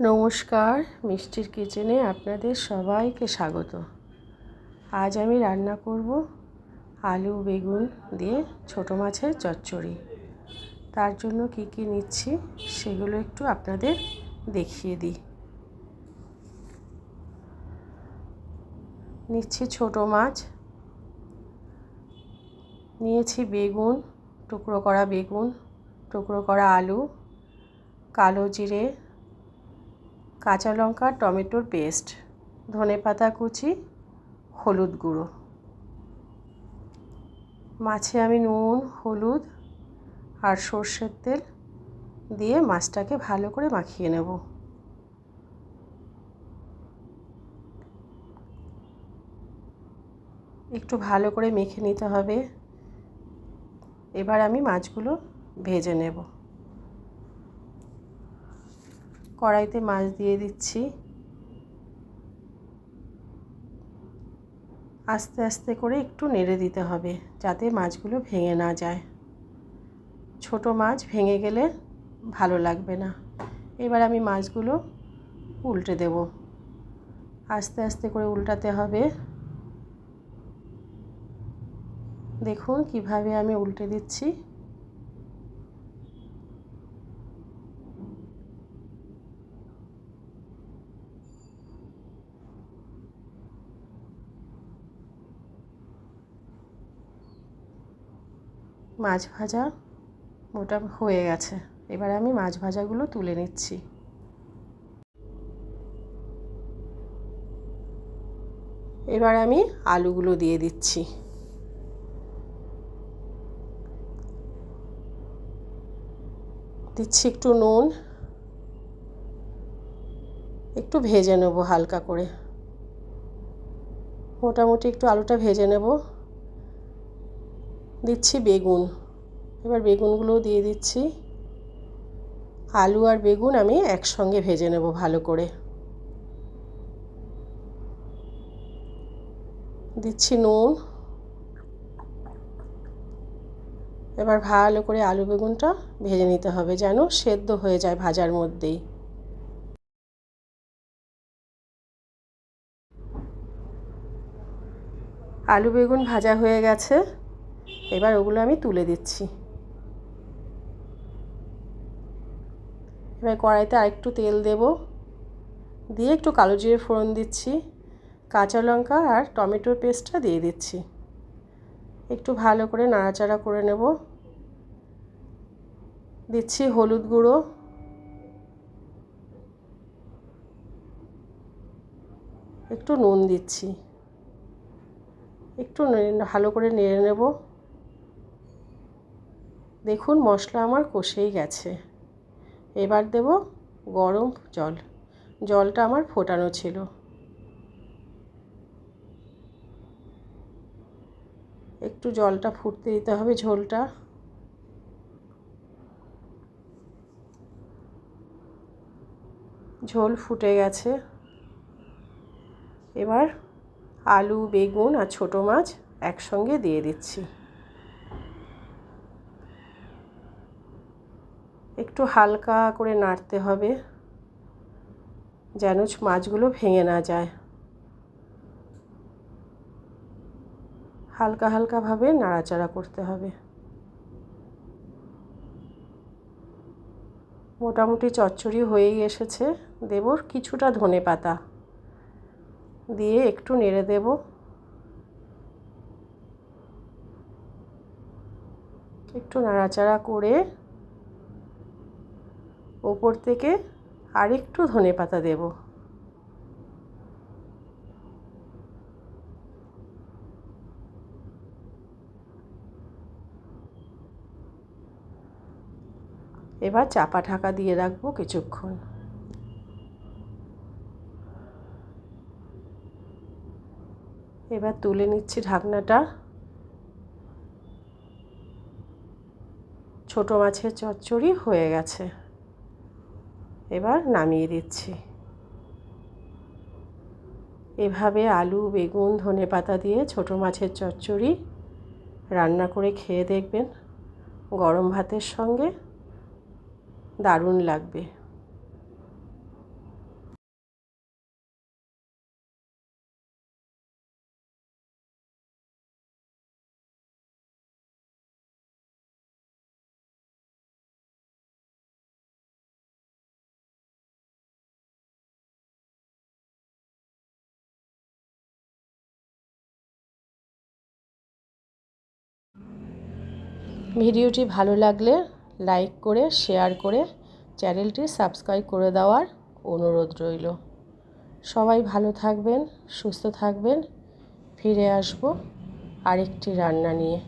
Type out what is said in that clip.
নমস্কার, মিষ্টির কিচেনে আপনাদের সবাইকে স্বাগত। আজ আমি রান্না করব আলু, বেগুন দিয়ে ছোটো মাছের চচ্চড়ি। তার জন্য কি কি নিচ্ছি সেগুলো একটু আপনাদের দেখিয়ে দিই। নিচ্ছি ছোটো মাছ। নিয়েছি বেগুন, টুকরো করা বেগুন, টুকরো করা আলু, কালো জিরে কাঁচা লঙ্কা, টমেটোর পেস্ট, ধনে পাতা কুচি, হলুদ গুঁড়ো। মাছে আমি নুন, হলুদ আর সর্ষের তেল দিয়ে মাছটাকে ভালো করে মাখিয়ে নেব। একটু ভালো করে মেখে নিতে হবে। এবার আমি মাছগুলো ভেজে নেব। কড়াইতে মাছ দিয়ে দিচ্ছি। আস্তে আস্তে করে একটু নেড়ে দিতে হবে যাতে মাছগুলো ভেঙে না যায়। ছোট মাছ ভেঙে গেলে ভালো লাগবে না। এবার আমি মাছগুলো উল্টে দেব। আস্তে আস্তে করে উল্টাতে হবে। দেখুন কীভাবে আমি উল্টে দিচ্ছি। মাছ ভাজা ওটা হয়ে গেছে। এবার আমি মাছ ভাজাগুলো তুলে নিচ্ছি। এবার আমি আলুগুলো দিয়ে দিচ্ছি। দিচ্ছি একটু নুন। একটু ভেজে নেব হালকা করে। মোটামুটি একটু আলুটা ভেজে নেব। দিচ্ছি বেগুন। এবার বেগুনগুলোও দিয়ে দিচ্ছি। আলু আর বেগুন আমি একসঙ্গে ভেজে নেব ভালো করে। দিচ্ছি নুন। এবার ভালো করে আলু বেগুনটা ভেজে নিতে হবে যেন সেদ্ধ হয়ে যায় ভাজার মধ্যেই। আলু বেগুন ভাজা হয়ে গেছে। এবার ওগুলো আমি তুলে দিচ্ছি। এবার কড়াইতে আরেকটু তেল দেব। দিয়ে একটু কালো জিরে ফোড়ন দিচ্ছি, কাঁচা লঙ্কা আর টমেটোর পেস্টটা দিয়ে দিচ্ছি। একটু ভালো করে নাড়াচাড়া করে নেব। দিচ্ছি হলুদ গুঁড়ো। একটু নুন দিচ্ছি। একটু ভালো করে নেড়ে নেব। দেখুন মশলা আমার কষেই গেছে। এবার দেব গরম জল। জলটা আমার ফোটানো ছিল। একটু জলটা ফুটতে দিতে হবে ঝোলটা। ঝোল ফুটে গেছে। এবার আলু, বেগুন আর ছোটো মাছ একসঙ্গে দিয়ে দিচ্ছি। একটু হালকা করে নাড়তে হবে, যেন মাছগুলো ভেঙে না যায়। হালকা হালকাভাবে নাড়াচাড়া করতে হবে। মোটামুটি চচ্চড়ি হয়েই এসেছে। দেব কিছুটা ধনে পাতা দিয়ে একটু নেড়ে দেব। একটু নাড়াচাড়া করে ওপর থেকে আরেকটু ধনে পাতা দেব। এবার চাপা ঢাকা দিয়ে রাখব কিছুক্ষণ। এবার তুলে নিচ্ছি ঢাকনাটা। ছোট মাছের চচ্চড়ি হয়ে গেছে। এবার নামিয়ে দিচ্ছি। এভাবে আলু, বেগুন, ধনে পাতা দিয়ে ছোট মাছের চচ্চড়ি রান্না করে খেয়ে দেখবেন। গরম ভাতের সঙ্গে দারুণ লাগবে। ভিডিওটি ভালো লাগলে লাইক করে, শেয়ার করে চ্যানেলটি সাবস্ক্রাইব করে দেওয়ার অনুরোধ রইল। সবাই ভালো থাকবেন, সুস্থ থাকবেন। ফিরে আসব আরেকটি রান্না নিয়ে।